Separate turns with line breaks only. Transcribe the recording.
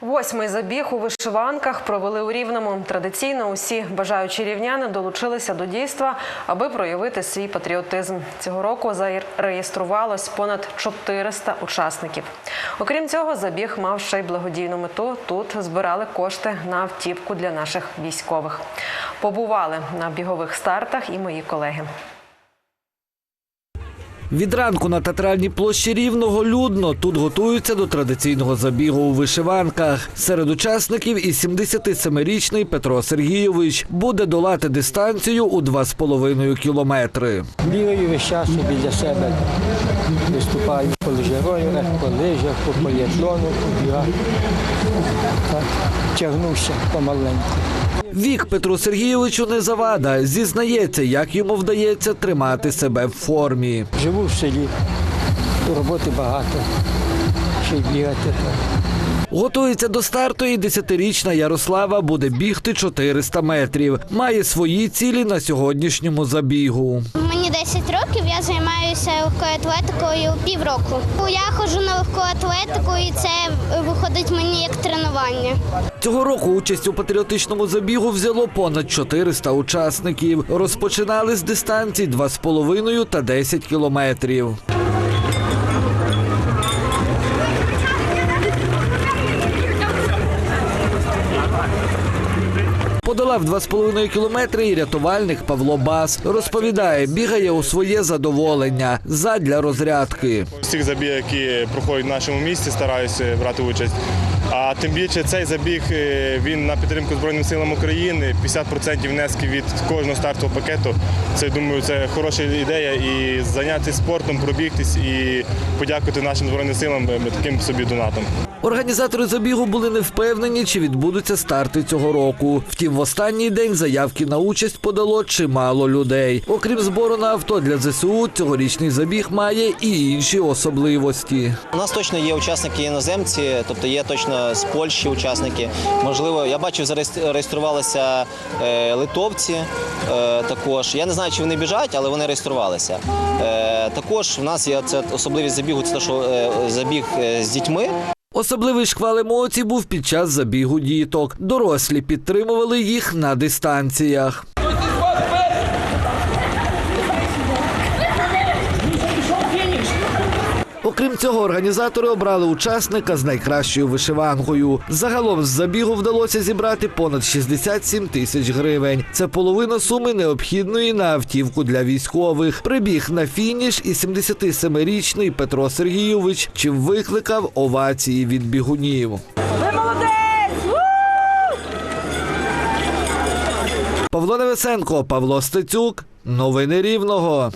Восьмий забіг у вишиванках провели у Рівному. Традиційно усі бажаючі рівняни долучилися до дійства, аби проявити свій патріотизм. Цього року зареєструвалось понад 400 учасників. Окрім цього, забіг мав ще й благодійну мету. Тут збирали кошти на автівку для наших військових. Побували на бігових стартах і мої колеги.
Від ранку на театральній площі Рівного людно. Тут готуються до традиційного забігу у вишиванках. Серед учасників і 77-річний Петро Сергійович буде долати дистанцію у 2,5 кілометри.
Бігаю весь час для себе. Виступаю по лижеройорах, по лижах, по поліатлону, по. Так, помаленьку.
Вік Петру Сергійовичу не завада. Зізнається, як йому вдається тримати себе в формі.
Живу в селі, роботи багато, ще й бігати.
Готується до старту і 10-річна Ярослава буде бігти 400 метрів. Має свої цілі на сьогоднішньому забігу.
Мені 10 років, я займаюся легкою атлетикою півроку. Я ходжу на легку атлетику і це виходить мені як тренування.
Цього року участь у патріотичному забігу взяло понад 400 учасників. Розпочинали з дистанцій 2,5 та 10 кілометрів. Подолав 2,5 кілометри і рятувальник Павло Бас. Розповідає, бігає у своє задоволення задля розрядки.
З всіх забіг, які проходять в нашому місті, стараюся брати участь. А тим більше цей забіг е, він на підтримку Збройним силам України. 50% внески від кожного стартового пакету. Це я думаю, це хороша ідея. І зайнятися спортом, пробігтись і подякувати нашим збройним силам е, таким собі донатом.
Організатори забігу були не впевнені, чи відбудуться старти цього року. Втім, в останній день заявки на участь подало чимало людей. Окрім збору на авто для ЗСУ, цьогорічний забіг має і інші особливості.
У нас точно є учасники іноземці, тобто є точно з Польщі учасники. Можливо, я бачив, зареєструвалися е, литовці е, також. Я не знаю, чи вони біжать, але вони реєструвалися. Е, також в нас є це особливість забігу, це те, що забіг з дітьми.
Особливий шквал емоцій був під час забігу діток. Дорослі підтримували їх на дистанціях. Окрім цього, організатори обрали учасника з найкращою вишиванкою. Загалом з забігу вдалося зібрати понад 67 тисяч гривень. Це половина суми необхідної на автівку для військових. Прибіг на фініш і 77-річний Петро Сергійович, чим викликав овації від бігунів. Павло Невесенко, Павло Стецюк. Новини Рівного.